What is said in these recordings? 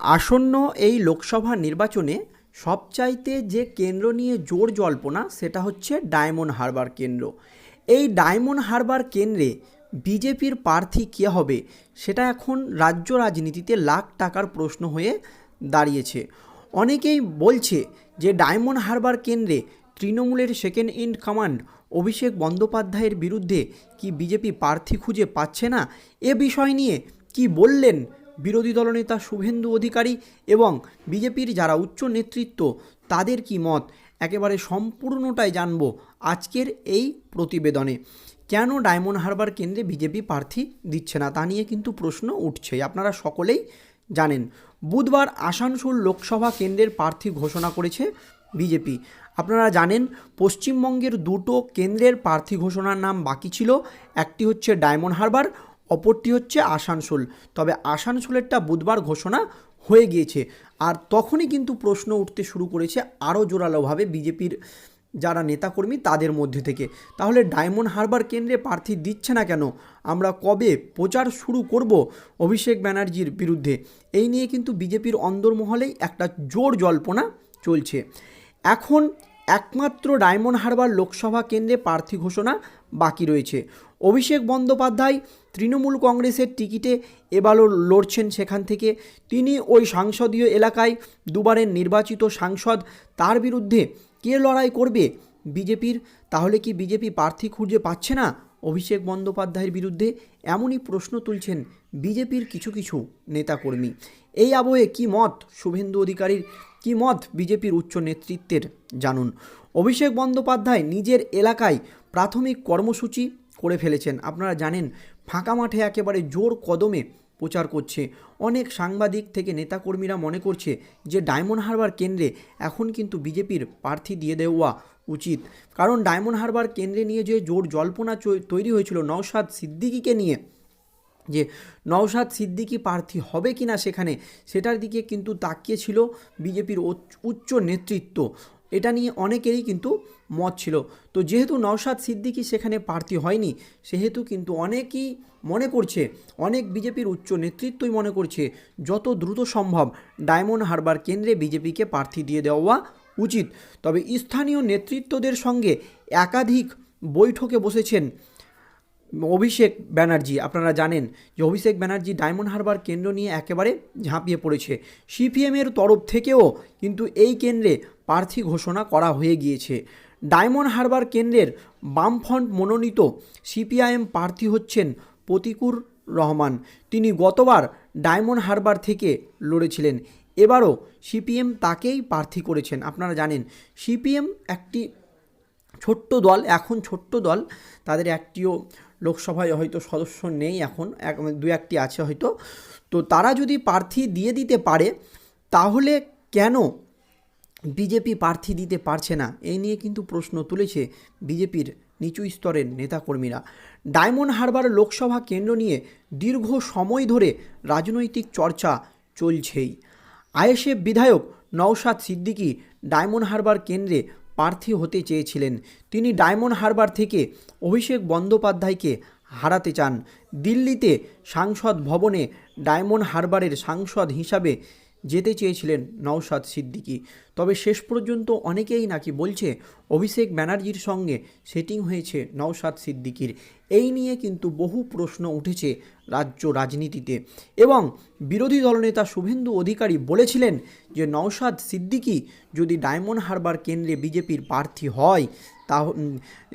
আসন্ন এই লোকসভা নির্বাচনে সবচাইতে যে কেন্দ্র নিয়ে জোর জল্পনা সেটা হচ্ছে ডায়মন্ড হারবার কেন্দ্র। এই ডায়মন্ড হারবার কেন্দ্রে বিজেপির প্রার্থী কে হবে সেটা এখন রাজ্য রাজনীতিতে লাখ টাকার প্রশ্ন হয়ে দাঁড়িয়েছে। অনেকেই বলছে যে ডায়মন্ড হারবার কেন্দ্রে তৃণমূলের সেকেন্ড ইন কমান্ড অভিষেক বন্দ্যোপাধ্যায়ের বিরুদ্ধে কি বিজেপি প্রার্থী খুঁজে পাচ্ছে না? এ বিষয় নিয়ে কি বললেন বিরোধী দলনেতা শুভেন্দু অধিকারী এবং বিজেপির যারা উচ্চ নেতৃত্ব, তাদের কি মত? একেবারে সম্পূর্ণটাই জানব আজকের এই প্রতিবেদনে। কেন ডায়মন্ড হারবার কেন্দ্রে বিজেপি প্রার্থী দিচ্ছে না? তা নিয়ে কিন্তু প্রশ্ন উঠছে আপনারা সকলেই জানেন। বুধবার আসানসোল লোকসভা কেন্দ্রের প্রার্থী ঘোষণা করেছে বিজেপি। আপনারা জানেন, পশ্চিমবঙ্গের দুটো কেন্দ্রের প্রার্থী ঘোষণার নাম বাকি ছিল, একটি হচ্ছে ডায়মন্ড হারবার অপরটি হচ্ছে আসানসোল। তবে আসানসোলেরটা বুধবার ঘোষণা হয়ে গিয়েছে। আর তখনই কিন্তু প্রশ্ন উঠতে শুরু করেছে আরও জোরালোভাবে বিজেপির যারা নেতাকর্মী তাদের মধ্যে থেকে। তাহলে ডায়মন্ড হারবার কেন্দ্রে প্রার্থী দিচ্ছে না কেন? আমরা কবে প্রচার শুরু করব অভিষেক ব্যানার্জির বিরুদ্ধে? এই নিয়ে কিন্তু বিজেপির অন্দরমহলেই একটা জোর জল্পনা চলছে। এখন একমাত্র ডায়মন্ড হারবার লোকসভা কেন্দ্রে প্রার্থী ঘোষণা বাকি রয়েছে। অভিষেক বন্দ্যোপাধ্যায় তৃণমূল কংগ্রেসের টিকিটে এবারও লড়ছেন সেখান থেকে। তিনি ওই সংসদীয় এলাকায় দুবারের নির্বাচিত সাংসদ। তার বিরুদ্ধে কে লড়াই করবে বিজেপির? তাহলে কি বিজেপি প্রার্থী খুঁজে পাচ্ছে না? অভিষেক বন্দ্যোপাধ্যায়ের বিরুদ্ধে এমনই প্রশ্ন তুলছেন বিজেপির কিছু কিছু নেতাকর্মী। এই আবহে কি মত শুভেন্দু অধিকারীর? কি মত বিজেপির উচ্চ নেতৃত্বের, জানুন। অভিষেক বন্দ্যোপাধ্যায় নিজের এলাকায় প্রাথমিক কর্মসূচি করে ফেলেছেন। আপনারা জানেন, ফাঁকা মাঠে একেবারে জোর কদমে প্রচার করছে। অনেক সাংবাদিক থেকে নেতাকর্মীরা মনে করছে যে, ডায়মন্ড হারবার কেন্দ্রে এখন কিন্তু বিজেপির প্রার্থী দিয়ে দেওয়া উচিত। কারণ, ডায়মন্ড হারবার কেন্দ্রে নিয়ে যে জোর জল্পনা তৈরি হয়েছিল নওশাদ সিদ্দিকিকে নিয়ে যে নওশাদ সিদ্দিকি প্রার্থী হবে কি না সেখানে সেটার দিকে কিন্তু তাকিয়েছিল বিজেপির উচ্চ নেতৃত্ব। এটা নিয়ে অনেকেরই কিন্তু মত ছিল। তো যেহেতু নওশাদ সিদ্দিকি সেখানে প্রার্থী হয়নি, সেহেতু কিন্তু অনেকেই মনে করছে, অনেক বিজেপির উচ্চ নেতৃত্বই মনে করছে যত দ্রুত সম্ভব ডায়মন্ড হারবার কেন্দ্রে বিজেপিকে প্রার্থী দিয়ে দেওয়া উচিত। তবে স্থানীয় নেতৃত্বদের সঙ্গে একাধিক বৈঠকে বসেছেন অভিষেক ব্যানার্জি, আপনারা জানেন যে অভিষেক ব্যানার্জি ডায়মন্ড হারবার কেন্দ্র নিয়ে একেবারে ঝাঁপিয়ে পড়েছে। সিপিএমের তরফ থেকেও কিন্তু এই কেন্দ্রে প্রার্থী ঘোষণা করা হয়ে গিয়েছে। ডায়মন্ড হারবার কেন্দ্রের বামফ্রন্ট মনোনীত সিপিআইএম প্রার্থী হচ্ছেন প্রতিকুর রহমান। তিনি গতবার ডায়মন্ড হারবার থেকে লড়েছিলেন। এবারও সিপিএম তাকেই প্রার্থী করেছেন। আপনারা জানেন, সিপিএম একটি ছোট্ট দল, এখন ছোট্ট দল, তাদের একটিও লোকসভায় হয়তো সদস্য নেই এখন, এক, দু একটি আছে হয়তো। তো তারা যদি প্রার্থী দিয়ে দিতে পারে, তাহলে কেন বিজেপি প্রার্থী দিতে পারছে না? এই নিয়ে কিন্তু প্রশ্ন তুলেছে বিজেপির নিচু স্তরের নেতাকর্মীরা। ডায়মন্ড হারবার লোকসভা কেন্দ্র নিয়ে দীর্ঘ সময় ধরে রাজনৈতিক চর্চা চলছেই। আইএসএফ বিধায়ক নওশাদ সিদ্দিকী ডায়মন্ড হারবার কেন্দ্রে প্রার্থী হতে চেয়েছিলেন। তিনি ডায়মন্ড হারবার থেকে অভিষেক বন্দ্যোপাধ্যায়কে হারাতে চান। দিল্লিতে সাংসদ ভবনে ডায়মন্ড হারবারের সাংসদ হিসাবে যেতে চেয়েছিলেন নওশাদ সিদ্দিকী। তবে শেষ পর্যন্ত অনেকেই নাকি বলছে, অভিষেক ব্যানার্জির সঙ্গে সেটিং হয়েছে নওশাদ সিদ্দিকীর। এই নিয়ে কিন্তু বহু প্রশ্ন উঠেছে রাজ্য রাজনীতিতে। এবং বিরোধী দলনেতা শুভেন্দু অধিকারী বলেছিলেন যে, নওশাদ সিদ্দিকী যদি ডায়মন্ড হারবার কেন্দ্রে বিজেপির প্রার্থী হয় তা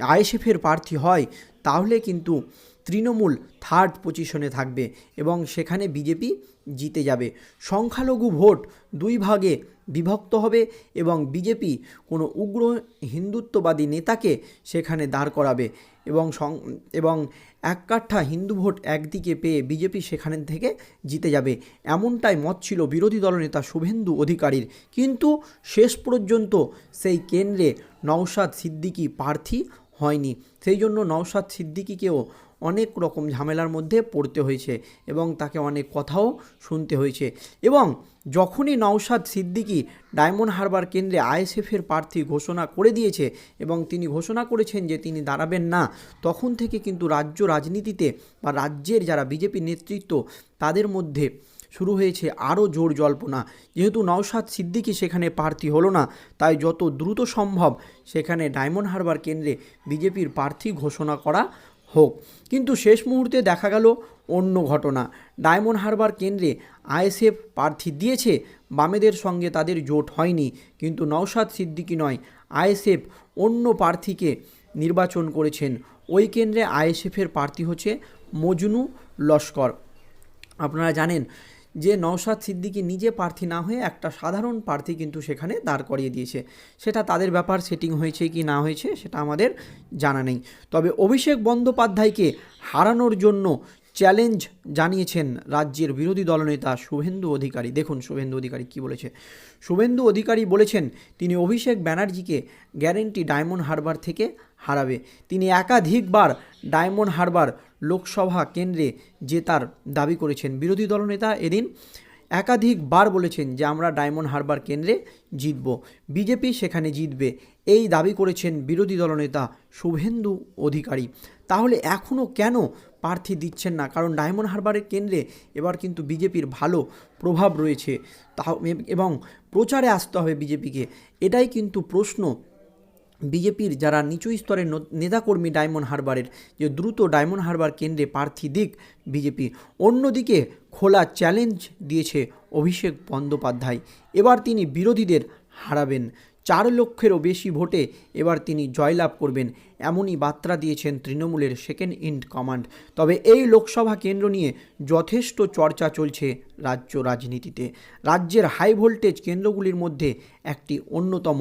আইএসএফের প্রার্থী হয়, তাহলে কিন্তু তৃণমূল থার্ড পজিশনে থাকবে এবং সেখানে বিজেপি জিতে যাবে। সংখ্যালঘু ভোট দুই ভাগে বিভক্ত হবে এবং বিজেপি কোনো উগ্র হিন্দুত্ববাদী নেতাকে সেখানে দাঁড় করাবে এবং এবং এক কাঠা হিন্দু ভোট একদিকে পেয়ে বিজেপি সেখানে থেকে জিতে যাবে। এমনটাই মত ছিল বিরোধী দলনেতা শুভেন্দু অধিকারীর। কিন্তু শেষ পর্যন্ত সেই কেন্দ্রে নওশাদ সিদ্দিকী প্রার্থী হয়নি। সেই জন্য নওশাদ সিদ্দিকীকেও অনেক রকম ঝামেলার মধ্যে পড়তে হয়েছে এবং তাকে অনেক কথাও শুনতে হয়েছে। এবং যখনই নওশাদ সিদ্দিকী ডায়মন্ড হারবার কেন্দ্রে আইএসএফের প্রার্থী ঘোষণা করে দিয়েছে এবং তিনি ঘোষণা করেছেন যে তিনি দাঁড়াবেন না, তখন থেকে কিন্তু রাজ্য রাজনীতিতে বা রাজ্যের যারা বিজেপি নেতৃত্ব, তাদের মধ্যে শুরু হয়েছে আরও জোর জল্পনা। যেহেতু নওশাদ সিদ্দিকি সেখানে প্রার্থী হলো না, তাই যত দ্রুত সম্ভব সেখানে ডায়মন্ড হারবার কেন্দ্রে বিজেপির প্রার্থী ঘোষণা করা হোক। কিন্তু শেষ মুহূর্তে দেখা গেল অন্য ঘটনা। ডায়মন্ড হারবার কেন্দ্রে আইএসএফ প্রার্থী দিয়েছে, বামেদের সঙ্গে তাদের জোট হয়নি। কিন্তু নওশাদ সিদ্দিকি নয়, আইএসএফ অন্য প্রার্থীকে নির্বাচন করেছেন। ওই কেন্দ্রে আইএসএফের প্রার্থী হচ্ছে মজনু লস্কর। আপনারা জানেন যে নওশাদ সিদ্দিকী নিজে প্রার্থী না হয়ে একটা সাধারণ প্রার্থী কিন্তু সেখানে দাঁড় করিয়ে দিয়েছে। সেটা তাদের ব্যাপার, সেটিং হয়েছে কি না হয়েছে সেটা আমাদের জানা নেই। তবে অভিষেক বন্দ্যোপাধ্যায়কে হারানোর জন্য চ্যালেঞ্জ জানিয়েছেন রাজ্যের বিরোধী দলনেতা শুভেন্দু অধিকারী। দেখুন শুভেন্দু অধিকারী কি বলেছে। শুভেন্দু অধিকারী বলেছেন, তিনি অভিষেক ব্যানার্জিকে গ্যারেন্টি ডায়মন্ড হারবার থেকে হারাবে। তিনি একাধিকবার ডায়মন্ড হারবার লোকসভা কেন্দ্রে জেতার দাবি করেছেন বিরোধী দলনেতা এদিন একাধিকবার বলেছেন যে আমরা ডায়মন্ড হারবার কেন্দ্রে জিতব, বিজেপি সেখানে জিতবে। এই দাবি করেছেন বিরোধী দলনেতা শুভেন্দু অধিকারী। তাহলে এখনও কেন প্রার্থী দিচ্ছেন না? কারণ ডায়মন্ড হারবারের কেন্দ্রে এবার কিন্তু বিজেপির ভালো প্রভাব রয়েছে। তা এবং প্রচারে আসতে হবে বিজেপিকে। এটাই কিন্তু প্রশ্ন বিজেপির যারা নিচু স্তরের নেতাকর্মী ডায়মন্ড হারবারের যে দ্রুত ডায়মন্ড হারবার কেন্দ্রে প্রার্থী দিক বিজেপি, অন্যদিকে খোলা চ্যালেঞ্জ দিয়েছে অভিষেক বন্দ্যোপাধ্যায়। এবার তিনি বিরোধীদের হারাবেন। চার লক্ষেরও বেশি ভোটে এবার তিনি জয়লাভ করবেন, এমনই বার্তা দিয়েছেন তৃণমূলের সেকেন্ড ইন কমান্ড তবে এই লোকসভা কেন্দ্র নিয়ে যথেষ্ট চর্চা চলছে রাজ্য রাজনীতিতে। রাজ্যের হাই ভোল্টেজ কেন্দ্রগুলির মধ্যে একটি অন্যতম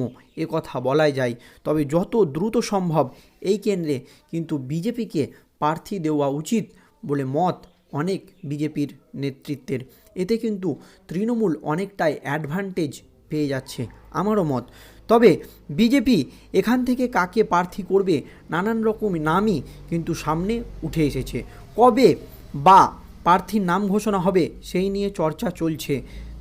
কথা বলাই যায়। তবে যত দ্রুত সম্ভব এই কেন্দ্রে কিন্তু বিজেপিকে প্রার্থী দেওয়া উচিত বলে মত অনেক বিজেপির নেতৃত্বের। এতে কিন্তু তৃণমূল অনেকটাই অ্যাডভান্টেজ পেয়ে যাচ্ছে আমারও মত। তবে বিজেপি এখান থেকে কাকে প্রার্থী করবে নানান রকম নামই কিন্তু সামনে উঠে এসেছে। কবে বা প্রার্থীর নাম ঘোষণা হবে সেই নিয়ে চর্চা চলছে।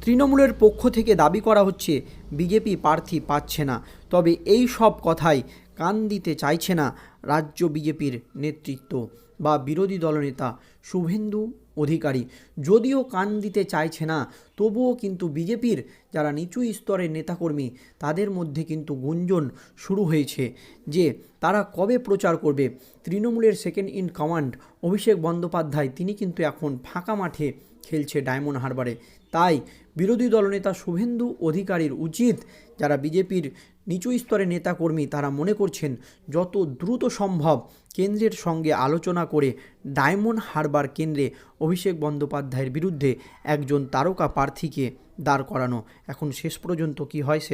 তৃণমূলের পক্ষ থেকে দাবি করা হচ্ছে, বিজেপি প্রার্থী পাচ্ছে না। তবে এই সব কথাই কান দিতে চাইছে না রাজ্য বিজেপির নেতৃত্ব বা বিরোধী দলনেতা শুভেন্দু অধিকারী। যদিও কান দিতে চাইছে না, তবুও কিন্তু বিজেপির যারা নিচু স্তরের নেতাকর্মী, তাদের মধ্যে কিন্তু গুঞ্জন শুরু হয়েছে যে তারা কবে প্রচার করবে। তৃণমূলের second in command Abhishek Bandyopadhyay, তিনি কিন্তু এখন ফাঁকা মাঠে খেলছে ডায়মন্ড হারবারে। তাই বিরোধী দলনেতা শুভেন্দু অধিকারীর উচিত যারা বিজেপির নিচু স্তরের নেতাকর্মী তারা মনে করছেন যত দ্রুত সম্ভব কেন্দ্রের সঙ্গে আলোচনা করে ডায়মন্ড হারবার কেন্দ্রে অভিষেক বন্দ্যোপাধ্যায়ের বিরুদ্ধে একজন তারকা প্রার্থীকে দাঁড় করানো। এখন শেষ পর্যন্ত কি হয় সে